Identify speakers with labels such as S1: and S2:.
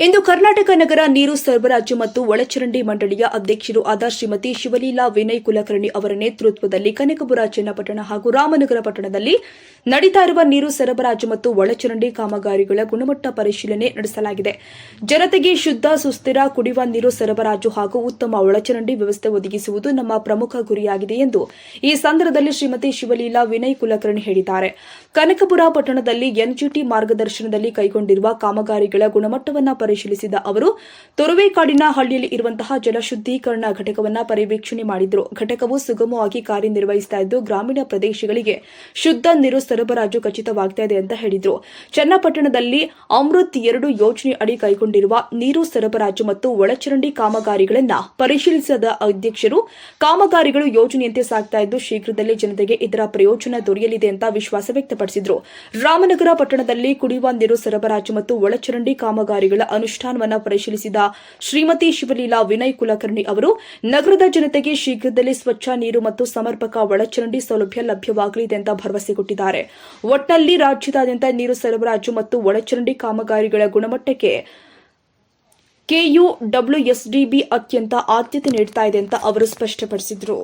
S1: ಇಂದು ಕರ್ನಾಟಕ ನಗರ ನೀರು ಸರಬರಾಜು ಮತ್ತು ಒಳಚರಂಡಿ ಮಂಡಳಿಯ ಅಧ್ಯಕ್ಷರು ಆದ ಶ್ರೀಮತಿ ಶಿವಲೀಲಾ ವಿನಯ್ ಕುಲಕರ್ಣಿ ಅವರ ನೇತೃತ್ವದಲ್ಲಿ ಕನಕಪುರ ಚನ್ನಪಟ್ಟಣ ಹಾಗೂ ರಾಮನಗರ ಪಟ್ಟಣದಲ್ಲಿ ನಡೀತಾ ಇರುವ ನೀರು ಸರಬರಾಜು ಮತ್ತು ಒಳಚರಂಡಿ ಕಾಮಗಾರಿಗಳ ಗುಣಮಟ್ಟ ಪರಿಶೀಲನೆ ನಡೆಸಲಾಗಿದೆ. ಜನತೆಗೆ ಶುದ್ಧ, ಸುಸ್ಥಿರ ಕುಡಿಯುವ ನೀರು ಸರಬರಾಜು ಹಾಗೂ ಉತ್ತಮ ಒಳಚರಂಡಿ ವ್ಯವಸ್ಥೆ ಒದಗಿಸುವುದು ನಮ್ಮ ಪ್ರಮುಖ ಗುರಿಯಾಗಿದೆ ಎಂದು ಈ ಸಂದರ್ಭದಲ್ಲಿ ಶ್ರೀಮತಿ ಶಿವಲೀಲಾ ವಿನಯ್ ಕುಲಕರ್ಣಿ ಹೇಳಿದ್ದಾರೆ. ಕನಕಪುರ ಪಟ್ಟಣದಲ್ಲಿ ಎನ್ಜಿಟಿ ಮಾರ್ಗದರ್ಶನದಲ್ಲಿ ಕೈಗೊಂಡಿರುವ ಕಾಮಗಾರಿಗಳ ಗುಣಮಟ್ಟವನ್ನು ಪರಿಶೀಲಿಸಿದ ಅವರು, ತೊರುವೇಕಾಡಿನ ಹಳ್ಳಿಯಲ್ಲಿ ಇರುವಂತಹ ಜಲಶುದ್ದೀಕರಣ ಘಟಕವನ್ನು ಪರಿವೀಕ್ಷಣೆ ಮಾಡಿದ್ರು. ಘಟಕವು ಸುಗಮವಾಗಿ ಕಾರ್ಯನಿರ್ವಹಿಸುತ್ತಿದ್ದು ಗ್ರಾಮೀಣ ಪ್ರದೇಶಗಳಿಗೆ ಶುದ್ಧ ನೀರು ಸರಬರಾಜು ಖಚಿತವಾಗ್ತಾ ಇದೆ ಅಂತ ಹೇಳಿದ್ರು. ಚನ್ನಪಟ್ಟಣದಲ್ಲಿ ಅಮೃತ್ ಎರಡು ಯೋಜನೆ ಅಡಿ ಕೈಗೊಂಡಿರುವ ನೀರು ಸರಬರಾಜು ಮತ್ತು ಒಳಚರಂಡಿ ಕಾಮಗಾರಿಗಳನ್ನು ಪರಿಶೀಲಿಸಿದ ಅಧ್ಯಕ್ಷರು, ಕಾಮಗಾರಿಗಳು ಯೋಜನೆಯಂತೆ ಸಾಗ್ತಾ ಇದ್ದು ಶೀಘ್ರದಲ್ಲೇ ಜನತೆಗೆ ಇದರ ಪ್ರಯೋಜನ ದೊರೆಯಲಿದೆ ಅಂತ ವಿಶ್ವಾಸ ವ್ಯಕ್ತಪಡಿಸಿದ್ರು. ರಾಮನಗರ ಪಟ್ಟಣದಲ್ಲಿ ಕುಡಿಯುವ ನೀರು ಸರಬರಾಜು ಮತ್ತು ಒಳಚರಂಡಿ ಕಾಮಗಾರಿಗಳ ಅನುಷ್ಠಾನವನ್ನು ಪರಿಶೀಲಿಸಿದ ಶ್ರೀಮತಿ ಶಿವಲೀಲಾ ವಿನಯ್ ಕುಲಕರ್ಣಿ ಅವರು, ನಗರದ ಜನತೆಗೆ ಶೀಘ್ರದಲ್ಲೇ ಸ್ವಚ್ಛ ನೀರು ಮತ್ತು ಸಮರ್ಪಕ ಒಳಚರಂಡಿ ಸೌಲಭ್ಯ ಲಭ್ಯವಾಗಲಿದೆ ಅಂತ ಭರವಸೆ ಕೊಟ್ಟಿದ್ದಾರೆ. ಒಟ್ನಲ್ಲಿ ರಾಜ್ಯದಾದ್ಯಂತ ನೀರು ಸರಬರಾಜು ಮತ್ತು ಒಳಚರಂಡಿ ಕಾಮಗಾರಿಗಳ ಗುಣಮಟ್ಟಕ್ಕೆ ಕೆಯುಡಬ್ಲ್ಯೂಎಸ್ಡಿಬಿ ಅತ್ಯಂತ ಆದ್ಯತೆ ನೀಡ್ತಾ ಇದೆ ಅಂತ ಅವರು ಸ್ಪಷ್ಟಪಡಿಸಿದರು.